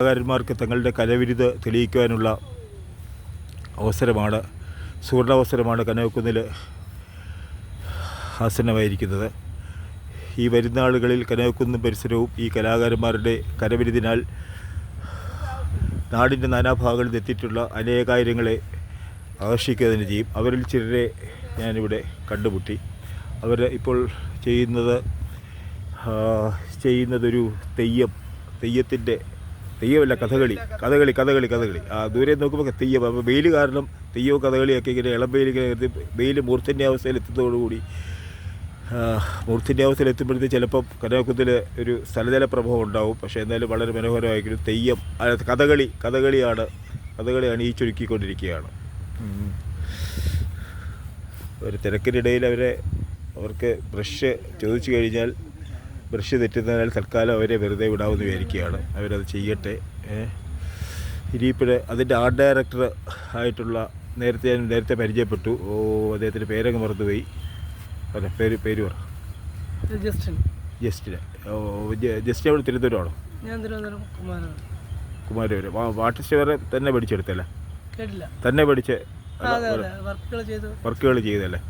കലാകാരന്മാർക്ക് തങ്ങളുടെ കലവിരുത് തെളിയിക്കുവാനുള്ള അവസരമാണ് സുവർണാവസരമാണ് കനകക്കുന്നിൽ ആസന്നമായിരിക്കുന്നത്. ഈ വരുന്ന ആളുകളിൽ പരിസരവും ഈ കലാകാരന്മാരുടെ കരവിരുതിനാൽ നാടിന്റെ നാനാഭാഗങ്ങളിൽ എത്തിയിട്ടുള്ള അനേകായിരങ്ങളെ ആകർഷിക്കുക ചെയ്യും. അവരിൽ ചിലരെ ഞാനിവിടെ കണ്ടുമുട്ടി. അവർ ഇപ്പോൾ ചെയ്യുന്നത് ചെയ്യുന്നതൊരു തെയ്യം തെയ്യത്തിന്റെ തെയ്യമല്ല കഥകളി. കഥകളി കഥകളി കഥകളി. ആ ദൂരെ നോക്കുമ്പോൾ തെയ്യം. അപ്പോൾ വെയിൽ കാരണം തെയ്യവും കഥകളിയൊക്കെ ഇങ്ങനെ ഇളം വെയിൽ ഇങ്ങനെ വെയിൽ മൂർത്തിന്റെ അവസ്ഥയിൽ എത്തുന്നതോടുകൂടി മൂർത്തിന്റെ അവസ്ഥയിൽ എത്തുമ്പോഴത്തേക്ക് ചിലപ്പം കനകക്കുത്തിൽ ഒരു സ്ഥലജല പ്രഭാവം ഉണ്ടാവും. പക്ഷേ എന്നാലും വളരെ മനോഹരമായിരിക്കും. തെയ്യം കഥകളി കഥകളിയാണ് കഥകളിയാണ് ഈ ചുരുക്കിക്കൊണ്ടിരിക്കുകയാണ് ഒരു തിരക്കിനിടയിൽ അവരെ അവർക്ക് ബ്രഷ് ചോദിച്ചു കഴിഞ്ഞാൽ ബ്രഷ് തെറ്റുന്നതിനാൽ തൽക്കാലം അവരെ വെറുതെ വിടാമെന്ന് വിചാരിക്കുകയാണ്. അവരത് ചെയ്യട്ടെ. ഇനിയിപ്പോൾ അതിന്റെ ആർട്ട് ഡയറക്ടർ ആയിട്ടുള്ള നേരത്തെ ഞാൻ നേരത്തെ പരിചയപ്പെട്ടു. ഓ അദ്ദേഹത്തിന്റെ പേരങ്ങ് മറന്നുപോയി. അല്ല പേര് പേര് പറ. ജസ്റ്റിൻ. ജസ്റ്റിന് ഓ ജസ്റ്റ് അവിടെ തിരുവനന്തപുരമാണോ? കുമാരപുരം. ആർട്ടിസ്റ്റ് വരെ തന്നെ പഠിച്ചെടുത്തല്ലേ? തന്നെ പഠിച്ച് വർക്കുകൾ ചെയ്തല്ലേ?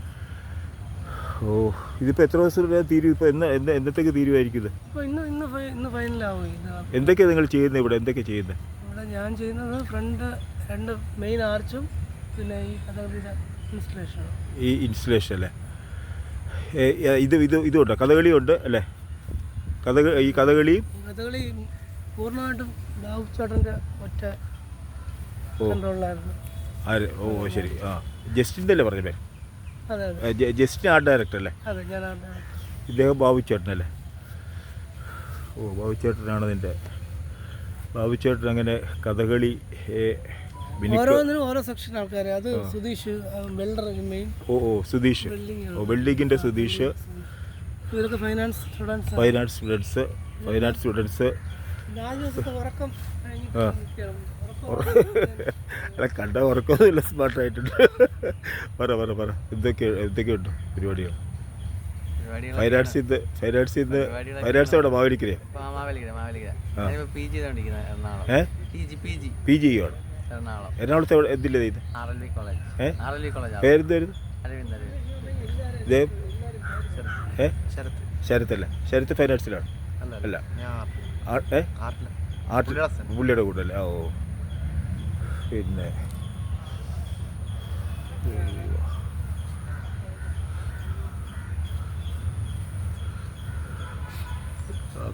ഓ ഇതിപ്പോ എത്ര ദിവസം തീരും ഇപ്പൊ എന്ന് എന്ന് എന്നത്തേക്ക് തീരുമായിരിക്കും ഇത്? അപ്പോൾ ഇന്ന് ഇന്ന് ഫൈ- ഇന്ന് ഫൈനലാവും ഇത്. എന്തൊക്കെയാണ് നിങ്ങൾ ചെയ്യുന്നത് ഇവിടെ? എന്തൊക്കെ ചെയ്യുന്നത്? ഇവിടെ ഞാൻ ചെയ്യുന്നത് ഫ്രണ്ട് രണ്ട് മെയിൻ ആർച്ചും പിന്നെ ഈ കഥകളിയുടെ ഇൻസ്റ്റലേഷനും. ഈ ഇൻസ്റ്റലേഷൻ അല്ലേ? ഏ, ഏ, ഇത് ഇത് ഇതുണ്ടോ. കഥകളിയുണ്ട് അല്ലേ? കഥ ഈ കഥകളിയും കഥകളി പൂർണമായിട്ടും ബാബു ചേട്ടന്റെ ഒറ്റ ഓ. കൺട്രോളിലായിരുന്നു. ആര്? ഓ ശരി. ആ. ജസ്റ്റിന്റെ അല്ലേ പറഞ്ഞ പേര് അതെ അതെ. ഏ, ജ- ജസ്റ്റിൻ ആർട്ട് ഡയറക്ടർ അല്ലേ? ഇദ്ദേഹം ബാബു ചേട്ടനല്ലേ ഓ ബാബു ചേട്ടനാണ് ഇതിന്റെ ബാബു ചേട്ടൻ അങ്ങനെ കഥകളി ഓരോന്നിനും ഓരോ സെക്ഷൻ ആൾക്കാർ അത് സുധീഷ് വെൽഡർ ഓ ഓ സുധീഷ്. ഓ വെൽഡിങ്ങിന്റെ സുധീഷ്. ഇവരൊക്കെ finance students finance students arts students ഉറക്കം അല്ല കണ്ട ഉറക്കമൊന്നുമില്ല സ്മാർട്ടായിട്ടുണ്ട് പറ പറ പറ. എന്തൊക്കെ എന്തൊക്കെയുണ്ട് പരിപാടികൾ? ആർട്സ് ഇന്ന് അവിടെ മാവേലിക്കരേ പി ജി ജി ആണ്. എറണാകുളത്ത് എന്തില്ല ഇത് പേരെന്തായിരുന്നു ശരത്ത് ശരത്തല്ല ആർട്സിലാണ് അല്ല? അല്ല. ഞാൻ ആ- ആർട്ട് പുള്ളിയുടെ ഹസ്ബൻഡ്. പുള്ളിയുടെ കൂടെ അല്ലേ? ഓ. പിന്നെ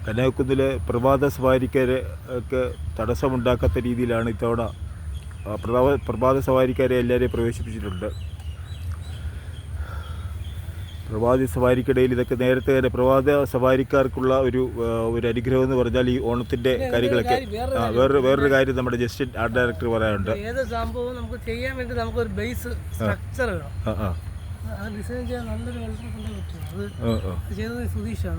കന്യാകുന്നിലെ പ്രഭാത സവാരിക്കാരെ ഒക്കെ തടസ്സമുണ്ടാക്കാത്ത രീതിയിലാണ് ഇത്തവണ പ്രഭാത പ്രഭാത സവാരിക്കാരെ എല്ലാവരെയും പ്രവേശിപ്പിച്ചിട്ടുണ്ട്. പ്രഭാത സവാരിക്കിടയിൽ ഇതൊക്കെ നേരത്തെ തന്നെ പ്രഭാത സവാരിക്കാർക്കുള്ള ഒരു ഒരു അനുഗ്രഹം എന്ന് പറഞ്ഞാൽ ഈ ഓണത്തിന്റെ കാര്യങ്ങളൊക്കെ. കാര്യം, വേറൊരു വേറൊരു കാര്യം നമ്മുടെ ജസ്റ്റിൻ ആർട്ട് ഡയറക്ടർ പറയാനുണ്ട് ഏത് സംഭവം നമുക്ക് ചെയ്യാൻ വേണ്ടി നമുക്കൊരു ബേസ് സ്ട്രക്ചർ വേണം.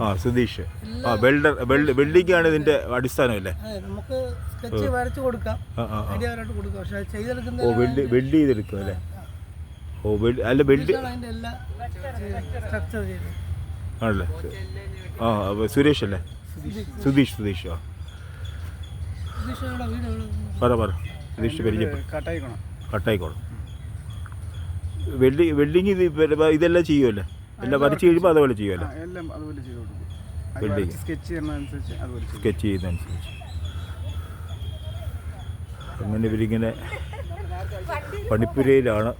ആ സുധീഷ്. ആ വെൽഡർ വെൽഡിംഗ് ആണ് ഇതിന്റെ അടിസ്ഥാനം അല്ലേ നമുക്ക് സ്കെച്ച് വരച്ചു കൊടുക്കാം. ഓ വെൽഡ് വെൽഡ് ചെയ്തെടുക്കും അല്ലേ ഓ വെൽഡ് അല്ല ആണല്ലേ? ആ സുരേഷ് അല്ലേ? സുധീഷ് സുധീഷ് ആ. പറ പറ. സുധീഷ് പരിചയപ്പെടും കട്ടായിക്കണം. വെൽഡിങ് വെൽഡിങ് ഇത് ഇതെല്ലാം ചെയ്യുമല്ലേ എല്ലാം വരച്ച് കഴിയുമ്പോൾ അതുപോലെ ചെയ്യുമല്ലോ എല്ലാം അതുപോലെ ചെയ്ത് സ്കെച്ച് ചെയ്യുന്നതനുസരിച്ച് അതുപോലെ ചെയ്യും സ്കെച്ച് ചെയ്യുന്നതനുസരിച്ച്. അങ്ങനെ ഇവരിങ്ങനെ പണിപ്പുരയിലാണ്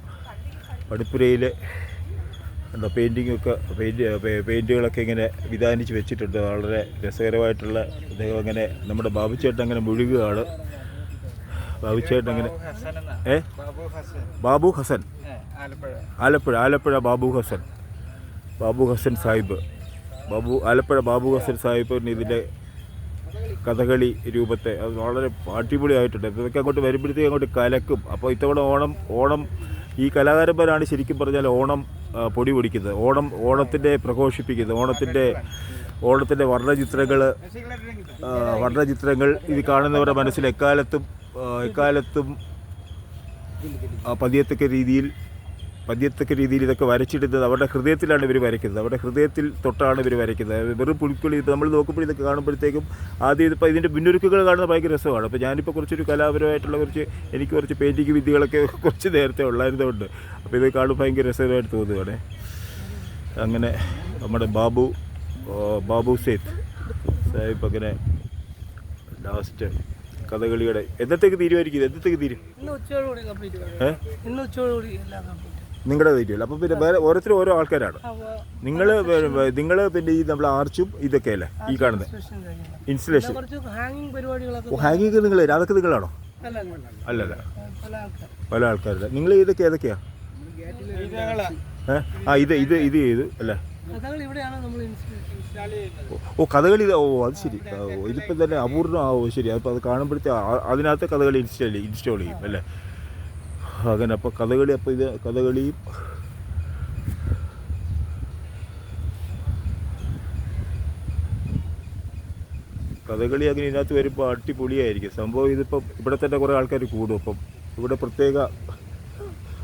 പണിപ്പുരയിൽ എന്താ പെയിന്റിങ്ങൊക്കെ പെയിന്റ് പെയിന്റുകളൊക്കെ ഇങ്ങനെ വിധാനിച്ച് വെച്ചിട്ടുണ്ട്. വളരെ രസകരമായിട്ടുള്ള അദ്ദേഹം അങ്ങനെ നമ്മുടെ ബാബുച്ചേട്ടൻ അങ്ങനെ മുഴുകുകയാണ്. ബാബുച്ചേട്ടൻ അങ്ങനെ ഏ? ബാബു ഹസൻ. ആലപ്പുഴ. ആലപ്പുഴ ആലപ്പുഴ ബാബു ഹസൻ. ബാബു ഹസൻ സാഹിബ്. ബാബു ആലപ്പുഴ ബാബു ഹസൻ സാഹിബ് ഇതിന്റെ കഥകളി രൂപത്തെ അത് വളരെ അടിപൊളിയായിട്ടുണ്ട്. ഇതൊക്കെ അങ്ങോട്ട് വരുമ്പോഴത്തേക്ക് അങ്ങോട്ട് കലക്കും. അപ്പോൾ ഇത്തവണ ഓണം ഓണം ഈ കലാകാരന്മാരാണ് ശരിക്കും പറഞ്ഞാൽ ഓണം പൊടി പൊടിക്കുന്നത്. ഓണം ഓണത്തിന്റെ പ്രഘോഷിപ്പിക്കുന്നത്. ഓണത്തിന്റെ ഓണത്തിന്റെ വർണചിത്രങ്ങൾ വർണചിത്രങ്ങൾ ഇത് കാണുന്നവരുടെ മനസ്സിൽ എക്കാലത്തും എക്കാലത്തും പതിയത്തക്ക രീതിയിൽ പദ്യത്തക്ക രീതിയിൽ ഇതൊക്കെ വരച്ചിടുന്നത് അവരുടെ ഹൃദയത്തിലാണ് ഇവർ വരയ്ക്കുന്നത്. അവരുടെ ഹൃദയത്തിൽ തൊട്ടാണ് ഇവർ വരയ്ക്കുന്നത്. വെറും പുൽക്കുളി ഇത് നമ്മൾ നോക്കുമ്പോൾ ഇതൊക്കെ കാണുമ്പോഴത്തേക്കും ആദ്യം ഇതിപ്പോൾ ഇതിന്റെ മുന്നൊരുക്കുകൾ കാണുന്നത് ഭയങ്കര രസമാണ്. അപ്പോൾ ഞാനിപ്പോൾ കുറച്ചൊരു കലാപരമായിട്ടുള്ള കുറച്ച് എനിക്ക് കുറച്ച് പെയിന്റിങ് വിദ്യകളൊക്കെ കുറച്ച് നേരത്തെ ഉള്ളായിരുന്നതുകൊണ്ട് അപ്പോൾ ഇത് കാണുമ്പോൾ ഭയങ്കര രസകരമായിട്ട് തോന്നുകയാണ് അങ്ങനെ നമ്മുടെ ബാബു ബാബു സേത്ത് സാഹിബ് അങ്ങനെ ലാസ്റ്റ് കഥകളിയുടെ എന്നത്തേക്ക് തീരുമായിരിക്കും എന്നത്തേക്ക് തീരും? ഇന്ന് നിങ്ങളുടെ വീട്ടിൽ അപ്പോൾ പിന്നെ വേറെ ഓരോരുത്തരും ഓരോ ആൾക്കാരാണ്. നിങ്ങൾ നിങ്ങൾ പിന്നെ ഈ നമ്മൾ ആർച്ചും ഇതൊക്കെ അല്ലേ? ഈ കാണുന്നത് ഇൻസ്റ്റലേഷൻ ഹാങ്ങിങ് നിങ്ങൾ അതൊക്കെ നിങ്ങളാണോ? അല്ല അല്ല അല്ലല്ല പല ആൾക്കാരുടെ നിങ്ങൾ ഇതൊക്കെ ഏതൊക്കെയാ? ആ ഇത് ഇത് ഇത് ചെയ്ത് അല്ലേ? ഓ, കഥകളി ഓ അത് ശരി. ഇതിപ്പോ ഓ ഇതിപ്പോൾ തന്നെ അപൂർണ ആ ഓ ശരി. അപ്പോൾ അത് കാണുമ്പോഴത്തെ അതിനകത്ത് കഥകളി ഇൻസ്റ്റാൾ ഇൻസ്റ്റാൾ ചെയ്യും അല്ലേ? അങ്ങനെ അപ്പോൾ കഥകളി അപ്പോൾ ഇത് കഥകളിയും കഥകളി അങ്ങനെ ഇതിനകത്ത് വരുമ്പോൾ അടിപൊളിയായിരിക്കും. സംഭവം ഇതിപ്പം ഇവിടെ തന്നെ കുറേ ആൾക്കാർ കൂടും. അപ്പം ഇവിടെ പ്രത്യേക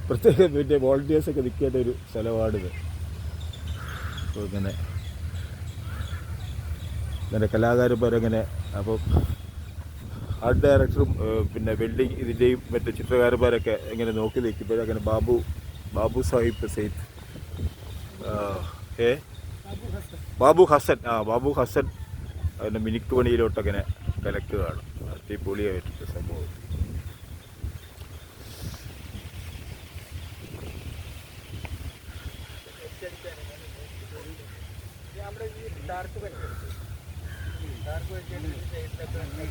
പ്രത്യേക പിന്നെ വോളണ്ടിയേഴ്സൊക്കെ നിൽക്കേണ്ട ഒരു സ്ഥലമാണിത് അപ്പോൾ ഇങ്ങനെ ഇങ്ങനെ കലാകാരന്മാരങ്ങനെ അപ്പം ആർട്ട് ഡയറക്ടറും പിന്നെ വെൽഡിങ് ഇതിന്റെയും മറ്റു ചിത്രകാരന്മാരൊക്കെ ഇങ്ങനെ നോക്കി നിൽക്കുമ്പോൾ അങ്ങനെ ബാബു ബാബു സാഹിബ് സെയ്ത്ത് ഏ? ബാബു ഹസൻ. ആ ബാബു ഹസൻ അതിന്റെ മിനുക്ക് പണിയിലോട്ടങ്ങനെ കലക്കുകയാണ്. അടിപൊളിയായിട്ടുണ്ട് സംഭവം.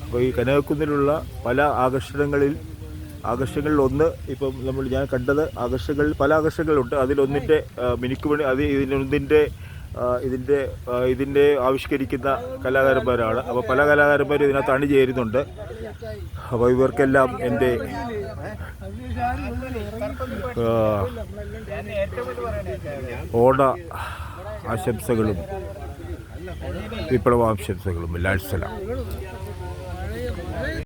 അപ്പോൾ ഈ കനകക്കുന്നിലുള്ള പല ആകർഷണങ്ങളിൽ ആകർഷണങ്ങളിൽ ഒന്ന് ഇപ്പം നമ്മൾ ഞാൻ കണ്ടത് ആകർഷണങ്ങളിൽ പല ആകർഷണങ്ങളുണ്ട്. അതിലൊന്നിന്റെ മിനിക്ക് മിനുക്ക് പണി അത് ഇതിനൊന്നിന്റെ ഇതിന്റെ ഇതിന്റെ ആവിഷ്കരിക്കുന്ന കലാകാരന്മാരാണ്. അപ്പോൾ പല കലാകാരന്മാരും ഇതിനകത്ത് അണിചേരുന്നുണ്ട്. അപ്പോൾ ഇവർക്കെല്ലാം എന്റെ ഓട ആശംസകളും വിപ്ലവാശംസകളും ലാൽസലാം